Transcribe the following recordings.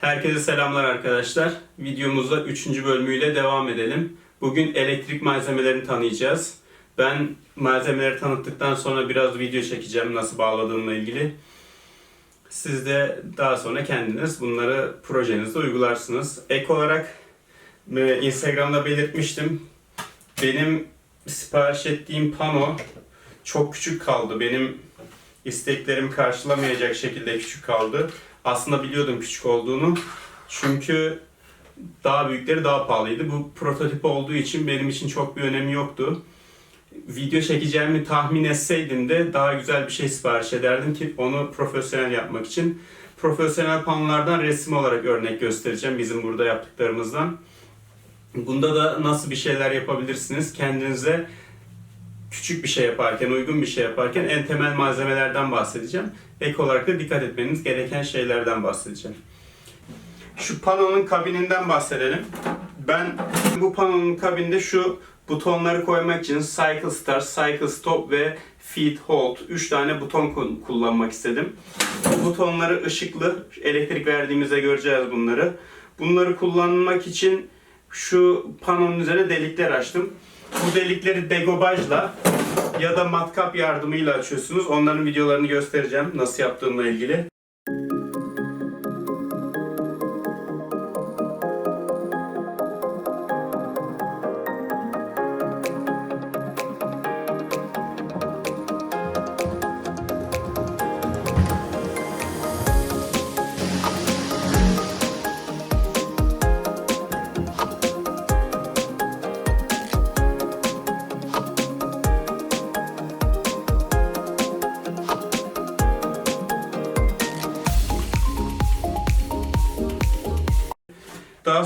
Herkese selamlar arkadaşlar. Videomuzda 3. bölümüyle devam edelim. Bugün elektrik malzemelerini tanıyacağız. Ben malzemeleri tanıttıktan sonra biraz video çekeceğim nasıl bağladığımla ilgili. Siz de daha sonra kendiniz bunları projenizde uygularsınız. Ek olarak e, Instagram'da belirtmiştim. Benim sipariş ettiğim pano çok küçük kaldı. Benim isteklerimi karşılamayacak şekilde küçük kaldı. Aslında biliyordum küçük olduğunu. Çünkü daha büyükleri daha pahalıydı. Bu prototip olduğu için benim için çok bir önemi yoktu. Video çekeceğimi tahmin etseydim de daha güzel bir şey sipariş ederdim ki onu profesyonel yapmak için. Profesyonel panolardan resim olarak örnek göstereceğim bizim burada yaptıklarımızdan. Bunda da nasıl bir şeyler yapabilirsiniz? Kendinize küçük bir şey yaparken, uygun bir şey yaparken en temel malzemelerden bahsedeceğim. Ek olarak da dikkat etmeniz gereken şeylerden bahsedeceğim. Şu panonun kabininden bahsedelim. Ben bu panonun kabinde şu butonları koymak için Cycle Start, Cycle Stop ve Feed Hold 3 tane buton ku- kullanmak istedim. Bu butonları ışıklı, elektrik verdiğimizde göreceğiz bunları. Bunları kullanmak için şu panonun üzerine delikler açtım. Bu delikleri degobajla ya da matkap yardımıyla açıyorsunuz. Onların videolarını göstereceğim nasıl yaptığımla ilgili.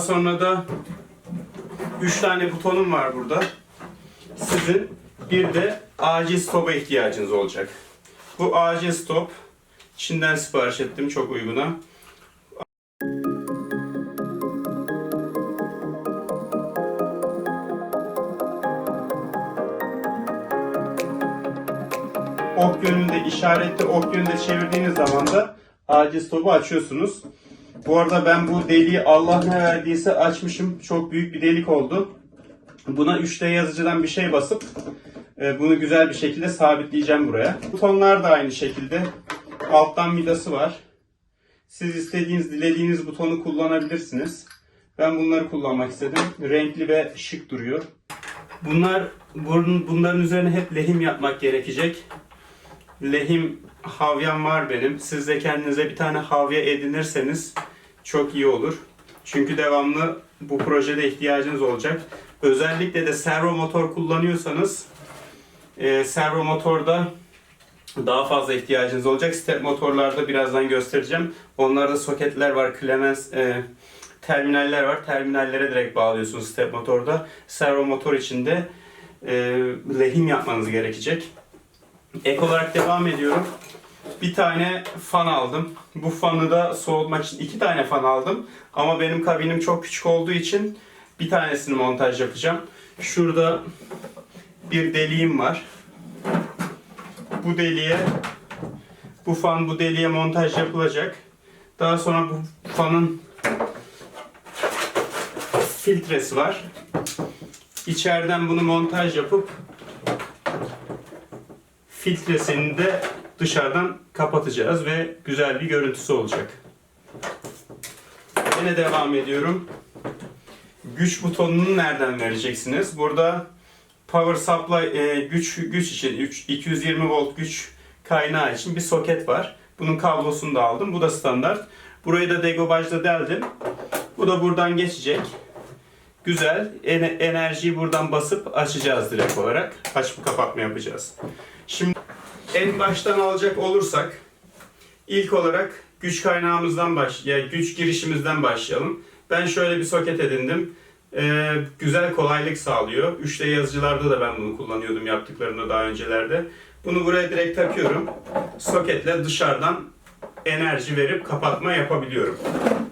Sonra da 3 tane butonum var burada. Sizin bir de acil stopa ihtiyacınız olacak. Bu acil stop Çin'den sipariş ettim çok uyguna. Ok yönünde işaretli ok yönünde çevirdiğiniz zaman da acil stopu açıyorsunuz. Bu arada ben bu deliği Allah ne verdiyse açmışım. Çok büyük bir delik oldu. Buna 3D yazıcıdan bir şey basıp e, bunu güzel bir şekilde sabitleyeceğim buraya. Butonlar da aynı şekilde. Alttan vidası var. Siz istediğiniz, dilediğiniz butonu kullanabilirsiniz. Ben bunları kullanmak istedim. Renkli ve şık duruyor. Bunlar bunların üzerine hep lehim yapmak gerekecek. Lehim havyam var benim. Siz de kendinize bir tane havya edinirseniz çok iyi olur. Çünkü devamlı bu projede ihtiyacınız olacak. Özellikle de servo motor kullanıyorsanız e, servo motorda daha fazla ihtiyacınız olacak. Step motorlarda birazdan göstereceğim. Onlarda soketler var, Clemens e, terminaller var. Terminallere direkt bağlıyorsunuz step motorda. Servo motor için de e, lehim yapmanız gerekecek. Ek olarak devam ediyorum. Bir tane fan aldım. Bu fanı da soğutmak için iki tane fan aldım. Ama benim kabinim çok küçük olduğu için bir tanesini montaj yapacağım. Şurada bir deliğim var. Bu deliğe bu fan bu deliğe montaj yapılacak. Daha sonra bu fanın filtresi var. İçeriden bunu montaj yapıp filtresini de dışarıdan kapatacağız ve güzel bir görüntüsü olacak. Yine devam ediyorum. Güç butonunu nereden vereceksiniz? Burada power supply e, güç güç için üç- 220 volt güç kaynağı için bir soket var. Bunun kablosunu da aldım. Bu da standart. Burayı da degobajla deldim. Bu da buradan geçecek. Güzel. Ene- enerjiyi buradan basıp açacağız direkt olarak. Açıp kapatma yapacağız. Şimdi en baştan alacak olursak ilk olarak güç kaynağımızdan baş, ya güç girişimizden başlayalım. Ben şöyle bir soket edindim. Ee, güzel kolaylık sağlıyor. 3D yazıcılarda da ben bunu kullanıyordum yaptıklarımda daha öncelerde. Bunu buraya direkt takıyorum. Soketle dışarıdan enerji verip kapatma yapabiliyorum.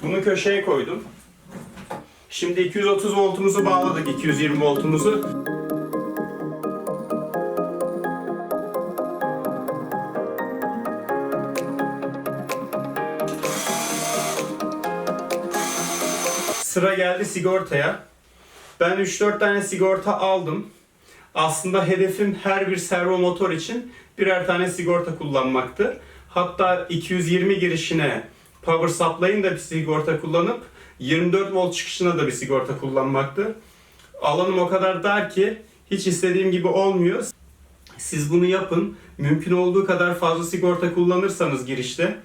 Bunu köşeye koydum. Şimdi 230 voltumuzu bağladık, 220 voltumuzu. Sıra geldi sigortaya. Ben 3-4 tane sigorta aldım. Aslında hedefim her bir servo motor için birer tane sigorta kullanmaktı. Hatta 220 girişine power supply'ın da bir sigorta kullanıp 24 volt çıkışına da bir sigorta kullanmaktı. Alanım o kadar dar ki hiç istediğim gibi olmuyor. Siz bunu yapın. Mümkün olduğu kadar fazla sigorta kullanırsanız girişte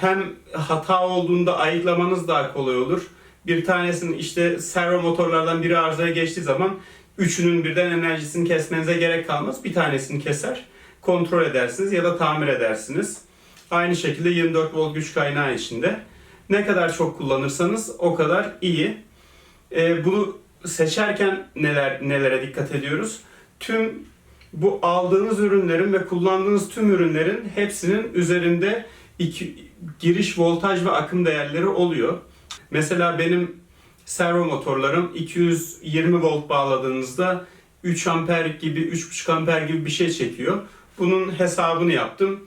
hem hata olduğunda ayıklamanız daha kolay olur. Bir tanesinin işte servo motorlardan biri arızaya geçtiği zaman üçünün birden enerjisini kesmenize gerek kalmaz. Bir tanesini keser, kontrol edersiniz ya da tamir edersiniz. Aynı şekilde 24 volt güç kaynağı içinde. Ne kadar çok kullanırsanız o kadar iyi. E, bunu seçerken neler nelere dikkat ediyoruz? Tüm bu aldığınız ürünlerin ve kullandığınız tüm ürünlerin hepsinin üzerinde iki, giriş voltaj ve akım değerleri oluyor. Mesela benim servo motorlarım 220 volt bağladığınızda 3 amper gibi 3,5 amper gibi bir şey çekiyor. Bunun hesabını yaptım.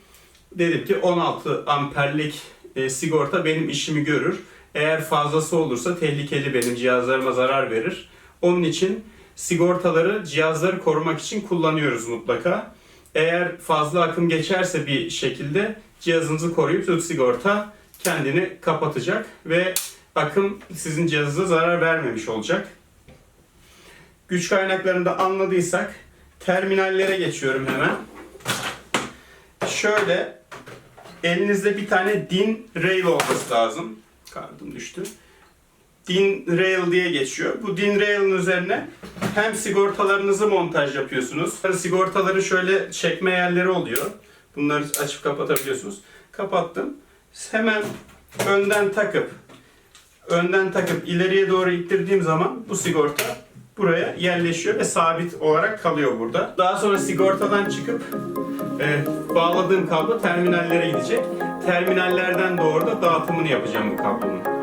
Dedim ki 16 amperlik e, sigorta benim işimi görür. Eğer fazlası olursa tehlikeli benim cihazlarıma zarar verir. Onun için sigortaları cihazları korumak için kullanıyoruz mutlaka. Eğer fazla akım geçerse bir şekilde cihazınızı koruyup tut sigorta kendini kapatacak ve akım sizin cihazınıza zarar vermemiş olacak. Güç kaynaklarını da anladıysak terminallere geçiyorum hemen. Şöyle elinizde bir tane DIN rail olması lazım. Kartım düştü. DIN rail diye geçiyor. Bu DIN rail'in üzerine hem sigortalarınızı montaj yapıyorsunuz. Sigortaların şöyle çekme yerleri oluyor. Bunları açıp kapatabiliyorsunuz. Kapattım. Hemen önden takıp önden takıp ileriye doğru ittirdiğim zaman bu sigorta buraya yerleşiyor ve sabit olarak kalıyor burada. Daha sonra sigortadan çıkıp e, bağladığım kablo terminallere gidecek. Terminallerden doğru da dağıtımını yapacağım bu kablonun.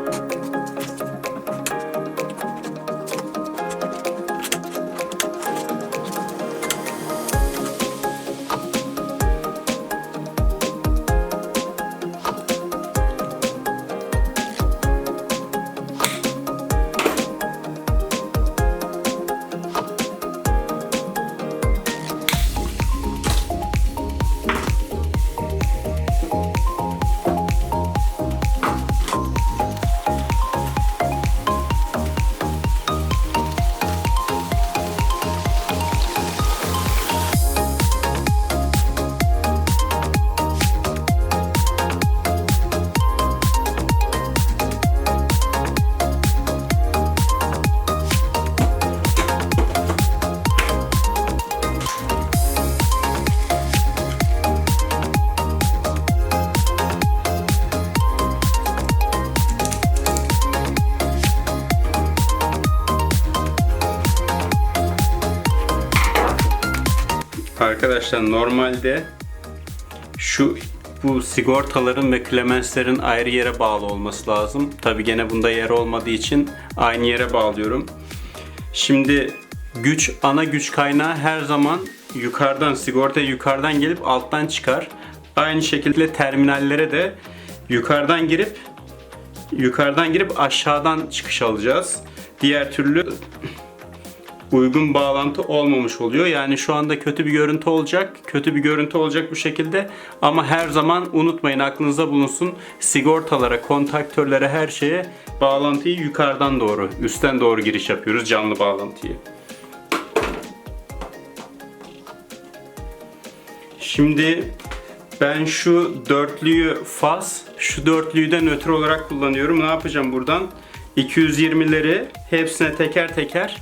Arkadaşlar normalde şu bu sigortaların ve klemenslerin ayrı yere bağlı olması lazım. Tabi gene bunda yer olmadığı için aynı yere bağlıyorum. Şimdi güç ana güç kaynağı her zaman yukarıdan sigorta yukarıdan gelip alttan çıkar. Aynı şekilde terminallere de yukarıdan girip yukarıdan girip aşağıdan çıkış alacağız. Diğer türlü uygun bağlantı olmamış oluyor. Yani şu anda kötü bir görüntü olacak. Kötü bir görüntü olacak bu şekilde. Ama her zaman unutmayın aklınızda bulunsun. Sigortalara, kontaktörlere her şeye bağlantıyı yukarıdan doğru, üstten doğru giriş yapıyoruz canlı bağlantıyı. Şimdi ben şu dörtlüyü faz, şu dörtlüyü de nötr olarak kullanıyorum. Ne yapacağım buradan? 220'leri hepsine teker teker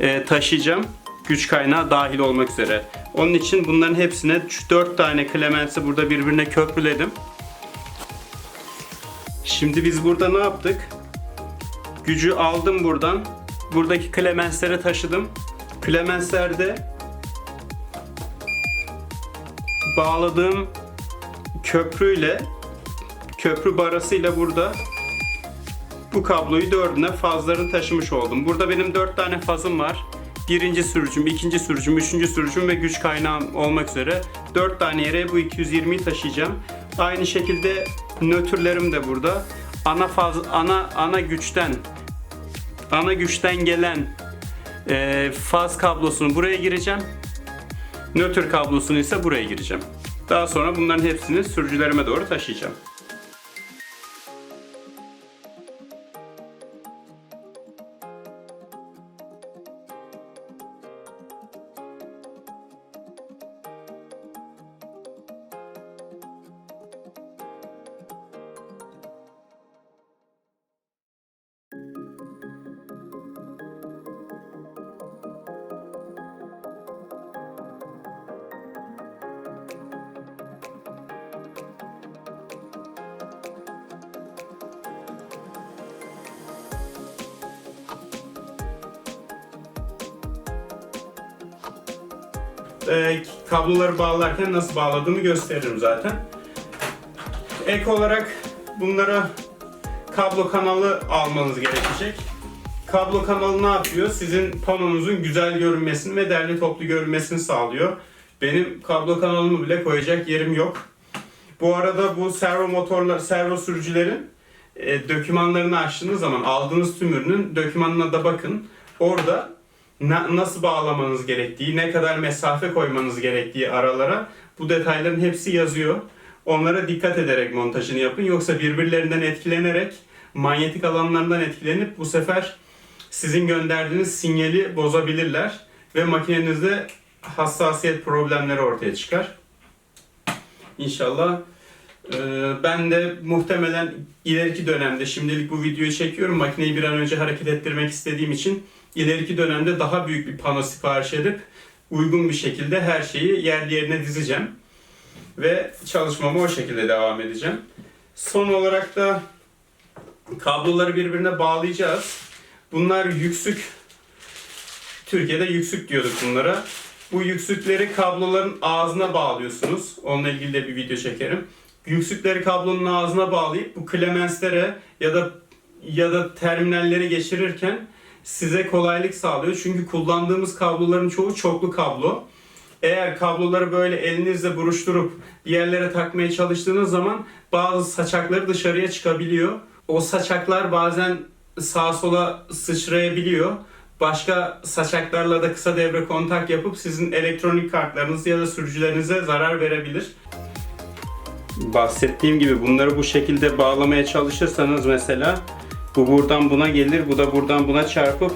e, taşıyacağım. Güç kaynağı dahil olmak üzere. Onun için bunların hepsine 4 tane klemensi burada birbirine köprüledim. Şimdi biz burada ne yaptık? Gücü aldım buradan. Buradaki klemenslere taşıdım. Klemenslerde bağladığım köprüyle köprü barasıyla burada bu kabloyu dördüne fazlarını taşımış oldum. Burada benim dört tane fazım var. Birinci sürücüm, ikinci sürücüm, üçüncü sürücüm ve güç kaynağım olmak üzere dört tane yere bu 220'yi taşıyacağım. Aynı şekilde nötrlerim de burada. Ana faz, ana ana güçten ana güçten gelen e, faz kablosunu buraya gireceğim. Nötr kablosunu ise buraya gireceğim. Daha sonra bunların hepsini sürücülerime doğru taşıyacağım. E, kabloları bağlarken nasıl bağladığımı gösteririm zaten. Ek olarak bunlara kablo kanalı almanız gerekecek. Kablo kanalı ne yapıyor? Sizin panonuzun güzel görünmesini ve derli toplu görünmesini sağlıyor. Benim kablo kanalımı bile koyacak yerim yok. Bu arada bu servo motorlar, servo sürücülerin e, dokümanlarını açtığınız zaman aldığınız tüm ürünün dokümanına da bakın. Orada na- nasıl bağlamanız gerektiği, ne kadar mesafe koymanız gerektiği aralara bu detayların hepsi yazıyor. Onlara dikkat ederek montajını yapın. Yoksa birbirlerinden etkilenerek manyetik alanlarından etkilenip bu sefer sizin gönderdiğiniz sinyali bozabilirler ve makinenizde hassasiyet problemleri ortaya çıkar. İnşallah ben de muhtemelen ileriki dönemde şimdilik bu videoyu çekiyorum. Makineyi bir an önce hareket ettirmek istediğim için ileriki dönemde daha büyük bir pano sipariş edip uygun bir şekilde her şeyi yerli yerine dizeceğim. Ve çalışmama o şekilde devam edeceğim. Son olarak da kabloları birbirine bağlayacağız. Bunlar yüksük. Türkiye'de yüksük diyorduk bunlara. Bu yüksükleri kabloların ağzına bağlıyorsunuz. Onunla ilgili de bir video çekerim. Yüksükleri kablonun ağzına bağlayıp bu klemenslere ya da ya da terminalleri geçirirken size kolaylık sağlıyor. Çünkü kullandığımız kabloların çoğu çoklu kablo. Eğer kabloları böyle elinizle buruşturup bir yerlere takmaya çalıştığınız zaman bazı saçakları dışarıya çıkabiliyor. O saçaklar bazen sağa sola sıçrayabiliyor. Başka saçaklarla da kısa devre kontak yapıp sizin elektronik kartlarınız ya da sürücülerinize zarar verebilir. Bahsettiğim gibi bunları bu şekilde bağlamaya çalışırsanız mesela bu buradan buna gelir, bu da buradan buna çarpıp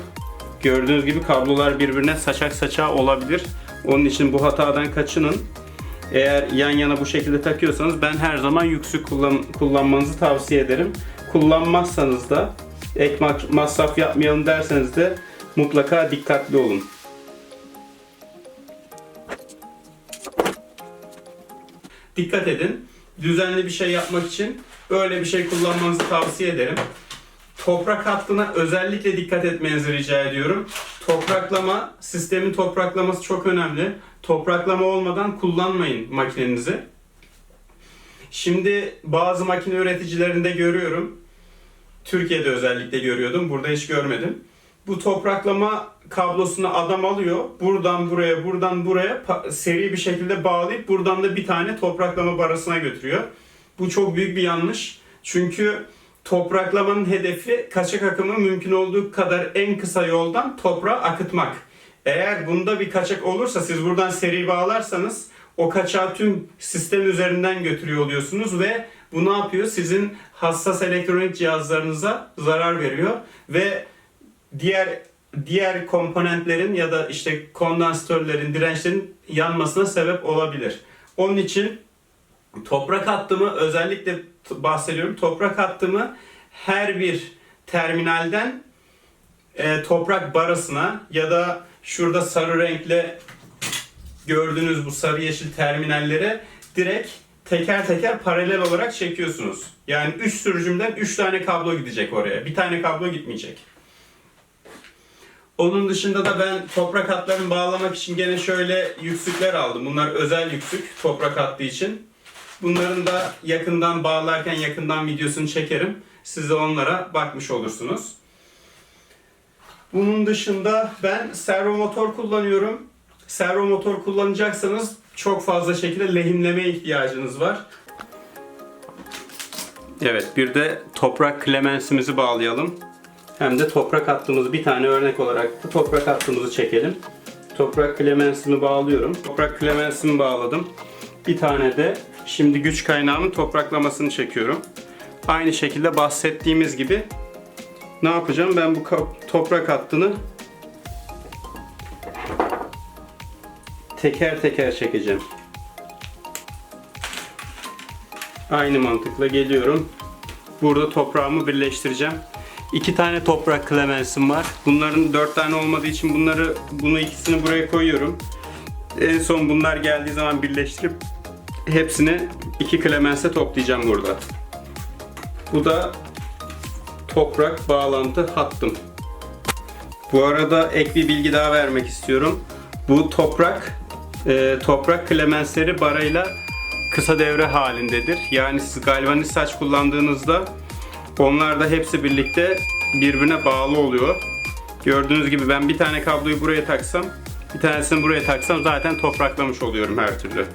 gördüğünüz gibi kablolar birbirine saçak saçağı olabilir. Onun için bu hatadan kaçının. Eğer yan yana bu şekilde takıyorsanız ben her zaman yüksük kullan kullanmanızı tavsiye ederim. Kullanmazsanız da ek ma- masraf yapmayalım derseniz de mutlaka dikkatli olun. Dikkat edin. Düzenli bir şey yapmak için böyle bir şey kullanmanızı tavsiye ederim. Toprak hattına özellikle dikkat etmenizi rica ediyorum. Topraklama, sistemin topraklaması çok önemli. Topraklama olmadan kullanmayın makinenizi. Şimdi bazı makine üreticilerinde görüyorum. Türkiye'de özellikle görüyordum. Burada hiç görmedim. Bu topraklama kablosunu adam alıyor. Buradan buraya, buradan buraya seri bir şekilde bağlayıp buradan da bir tane topraklama barasına götürüyor. Bu çok büyük bir yanlış. Çünkü topraklamanın hedefi kaçak akımı mümkün olduğu kadar en kısa yoldan toprağa akıtmak. Eğer bunda bir kaçak olursa siz buradan seri bağlarsanız o kaçağı tüm sistem üzerinden götürüyor oluyorsunuz ve bu ne yapıyor? Sizin hassas elektronik cihazlarınıza zarar veriyor ve diğer diğer komponentlerin ya da işte kondansatörlerin, dirençlerin yanmasına sebep olabilir. Onun için toprak hattımı özellikle bahsediyorum. Toprak hattımı her bir terminalden e, toprak barasına ya da şurada sarı renkle gördüğünüz bu sarı yeşil terminallere direkt teker teker paralel olarak çekiyorsunuz. Yani 3 sürücümden 3 tane kablo gidecek oraya. Bir tane kablo gitmeyecek. Onun dışında da ben toprak hatlarını bağlamak için gene şöyle yüksükler aldım. Bunlar özel yüksük toprak hattı için. Bunların da yakından bağlarken yakından videosunu çekerim. Siz de onlara bakmış olursunuz. Bunun dışında ben servo motor kullanıyorum. Servo motor kullanacaksanız çok fazla şekilde lehimlemeye ihtiyacınız var. Evet bir de toprak klemensimizi bağlayalım. Hem de toprak hattımızı bir tane örnek olarak da toprak hattımızı çekelim. Toprak klemensimi bağlıyorum. Toprak klemensimi bağladım. Bir tane de şimdi güç kaynağımın topraklamasını çekiyorum. Aynı şekilde bahsettiğimiz gibi ne yapacağım? Ben bu toprak hattını teker teker çekeceğim. Aynı mantıkla geliyorum. Burada toprağımı birleştireceğim. İki tane toprak klemensim var. Bunların dört tane olmadığı için bunları bunu ikisini buraya koyuyorum. En son bunlar geldiği zaman birleştirip hepsini iki klemense toplayacağım burada. Bu da toprak bağlantı hattım. Bu arada ek bir bilgi daha vermek istiyorum. Bu toprak e, toprak klemensleri barayla kısa devre halindedir. Yani siz galvaniz saç kullandığınızda onlar da hepsi birlikte birbirine bağlı oluyor. Gördüğünüz gibi ben bir tane kabloyu buraya taksam, bir tanesini buraya taksam zaten topraklamış oluyorum her türlü.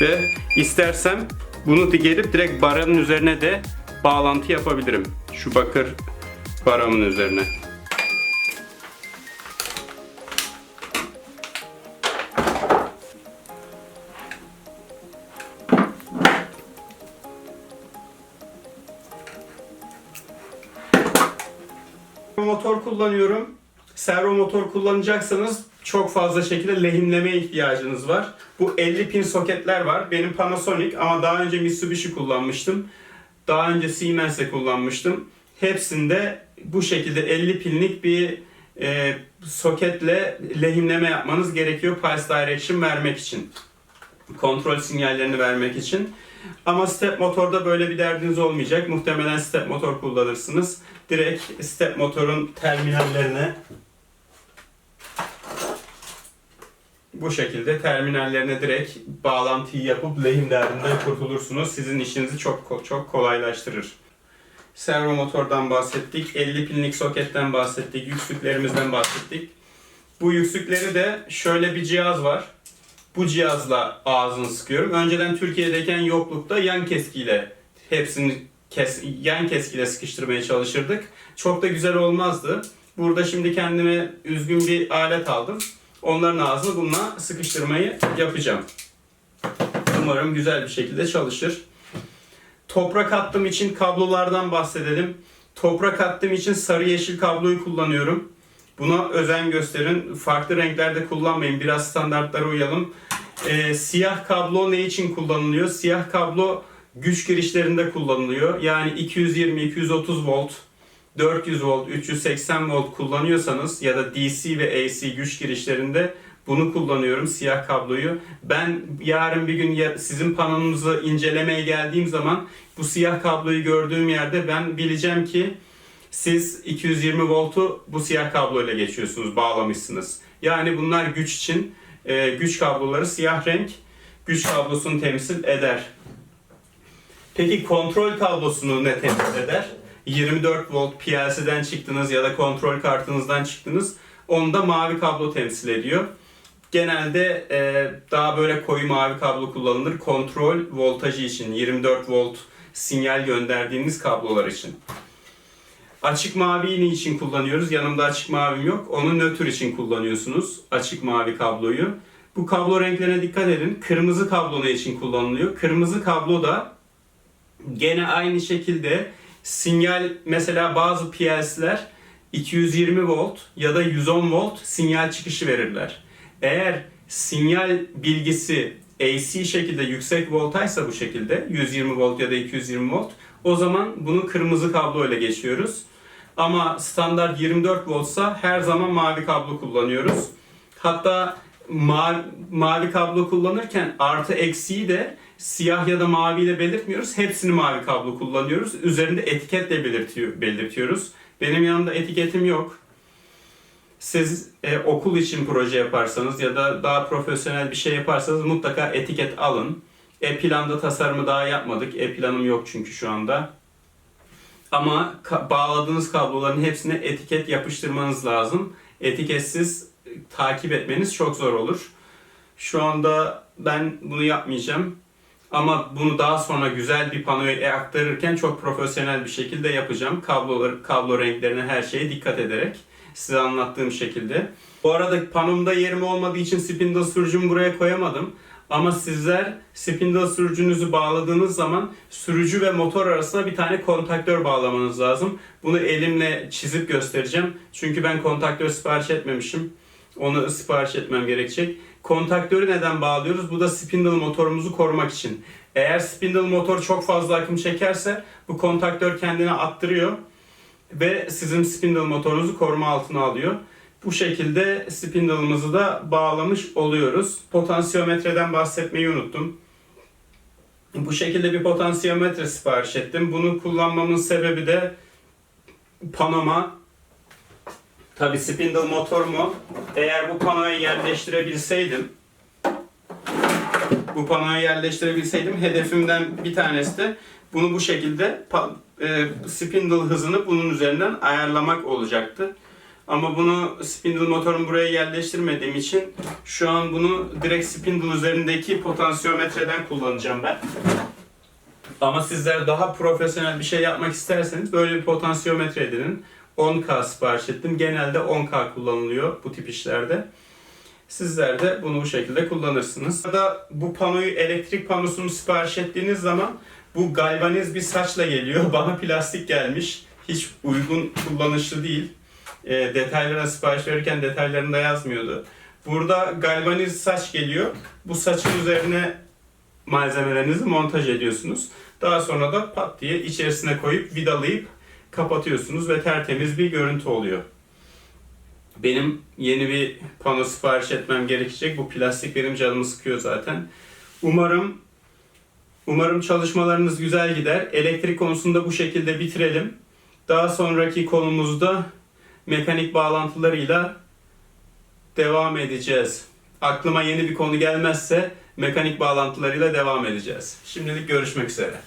Ve istersem bunu gelip direkt baranın üzerine de bağlantı yapabilirim. Şu bakır baramın üzerine. Kullanıyorum. Servo motor kullanacaksanız çok fazla şekilde lehimlemeye ihtiyacınız var. Bu 50 pin soketler var. Benim Panasonic ama daha önce Mitsubishi kullanmıştım. Daha önce Siemens'e kullanmıştım. Hepsinde bu şekilde 50 pinlik bir e, soketle lehimleme yapmanız gerekiyor pulse direction vermek için. Kontrol sinyallerini vermek için. Ama step motorda böyle bir derdiniz olmayacak. Muhtemelen step motor kullanırsınız. Direkt step motorun terminallerine bu şekilde terminallerine direkt bağlantıyı yapıp lehim derdinden kurtulursunuz. Sizin işinizi çok çok kolaylaştırır. Servo motordan bahsettik, 50 pinlik soketten bahsettik, yüksüklerimizden bahsettik. Bu yüksükleri de şöyle bir cihaz var. Bu cihazla ağzını sıkıyorum. Önceden Türkiye'deyken yoklukta yan keskiyle hepsini kes, yan keskiyle sıkıştırmaya çalışırdık. Çok da güzel olmazdı. Burada şimdi kendime üzgün bir alet aldım. Onların ağzını bununla sıkıştırmayı yapacağım. Umarım güzel bir şekilde çalışır. Toprak hattım için kablolardan bahsedelim. Toprak hattım için sarı yeşil kabloyu kullanıyorum. Buna özen gösterin. Farklı renklerde kullanmayın. Biraz standartlara uyalım. Ee, siyah kablo ne için kullanılıyor? Siyah kablo güç girişlerinde kullanılıyor. Yani 220-230 volt, 400 volt, 380 volt kullanıyorsanız ya da DC ve AC güç girişlerinde bunu kullanıyorum siyah kabloyu. Ben yarın bir gün sizin panonunuzu incelemeye geldiğim zaman bu siyah kabloyu gördüğüm yerde ben bileceğim ki siz 220 voltu bu siyah kabloyla geçiyorsunuz, bağlamışsınız. Yani bunlar güç için e, güç kabloları siyah renk güç kablosunu temsil eder. Peki kontrol kablosunu ne temsil eder? 24 volt PLC'den çıktınız ya da kontrol kartınızdan çıktınız. Onu da mavi kablo temsil ediyor. Genelde e, daha böyle koyu mavi kablo kullanılır. Kontrol voltajı için 24 volt sinyal gönderdiğiniz kablolar için. Açık maviyi ne için kullanıyoruz? Yanımda açık mavim yok. Onu nötr için kullanıyorsunuz. Açık mavi kabloyu. Bu kablo renklerine dikkat edin. Kırmızı kablo ne için kullanılıyor? Kırmızı kablo da gene aynı şekilde sinyal mesela bazı PLC'ler 220 volt ya da 110 volt sinyal çıkışı verirler. Eğer sinyal bilgisi AC şekilde yüksek voltajsa bu şekilde 120 volt ya da 220 volt o zaman bunu kırmızı kablo ile geçiyoruz. Ama standart 24 voltsa her zaman mavi kablo kullanıyoruz. Hatta mavi, mavi kablo kullanırken artı eksiği de siyah ya da mavi ile belirtmiyoruz. Hepsini mavi kablo kullanıyoruz. Üzerinde etiketle belirtiyor, belirtiyoruz. Benim yanımda etiketim yok. Siz e, okul için proje yaparsanız ya da daha profesyonel bir şey yaparsanız mutlaka etiket alın. E-planda tasarımı daha yapmadık. E-planım yok çünkü şu anda. Ama ka- bağladığınız kabloların hepsine etiket yapıştırmanız lazım. Etiketsiz e, takip etmeniz çok zor olur. Şu anda ben bunu yapmayacağım. Ama bunu daha sonra güzel bir panoya aktarırken çok profesyonel bir şekilde yapacağım. Kabloları, kablo renklerine her şeye dikkat ederek size anlattığım şekilde. Bu arada panomda yerim olmadığı için spindle sürücümü buraya koyamadım. Ama sizler spindle sürücünüzü bağladığınız zaman sürücü ve motor arasına bir tane kontaktör bağlamanız lazım. Bunu elimle çizip göstereceğim. Çünkü ben kontaktör sipariş etmemişim. Onu sipariş etmem gerekecek. Kontaktörü neden bağlıyoruz? Bu da spindle motorumuzu korumak için. Eğer spindle motor çok fazla akım çekerse bu kontaktör kendine attırıyor ve sizin spindle motorunuzu koruma altına alıyor. Bu şekilde spindle'ımızı da bağlamış oluyoruz. Potansiyometreden bahsetmeyi unuttum. Bu şekilde bir potansiyometre sipariş ettim. Bunu kullanmamın sebebi de panoma Tabi spindle motorumu eğer bu panoya yerleştirebilseydim bu panoya yerleştirebilseydim hedefimden bir tanesi de bunu bu şekilde e, spindle hızını bunun üzerinden ayarlamak olacaktı. Ama bunu spindle motorumu buraya yerleştirmediğim için şu an bunu direkt spindle üzerindeki potansiyometreden kullanacağım ben. Ama sizler daha profesyonel bir şey yapmak isterseniz böyle bir potansiyometre edinin. 10K sipariş ettim. Genelde 10K kullanılıyor bu tip işlerde. Sizler de bunu bu şekilde kullanırsınız. Ya da bu panoyu elektrik panosunu sipariş ettiğiniz zaman bu galvaniz bir saçla geliyor. Bana plastik gelmiş. Hiç uygun kullanışlı değil. E, detaylara sipariş verirken detaylarında yazmıyordu. Burada galvaniz saç geliyor. Bu saçın üzerine malzemelerinizi montaj ediyorsunuz. Daha sonra da pat diye içerisine koyup vidalayıp kapatıyorsunuz ve tertemiz bir görüntü oluyor. Benim yeni bir pano sipariş etmem gerekecek. Bu plastik benim canımı sıkıyor zaten. Umarım umarım çalışmalarınız güzel gider. Elektrik konusunda bu şekilde bitirelim. Daha sonraki konumuzda mekanik bağlantılarıyla devam edeceğiz. Aklıma yeni bir konu gelmezse mekanik bağlantılarıyla devam edeceğiz. Şimdilik görüşmek üzere.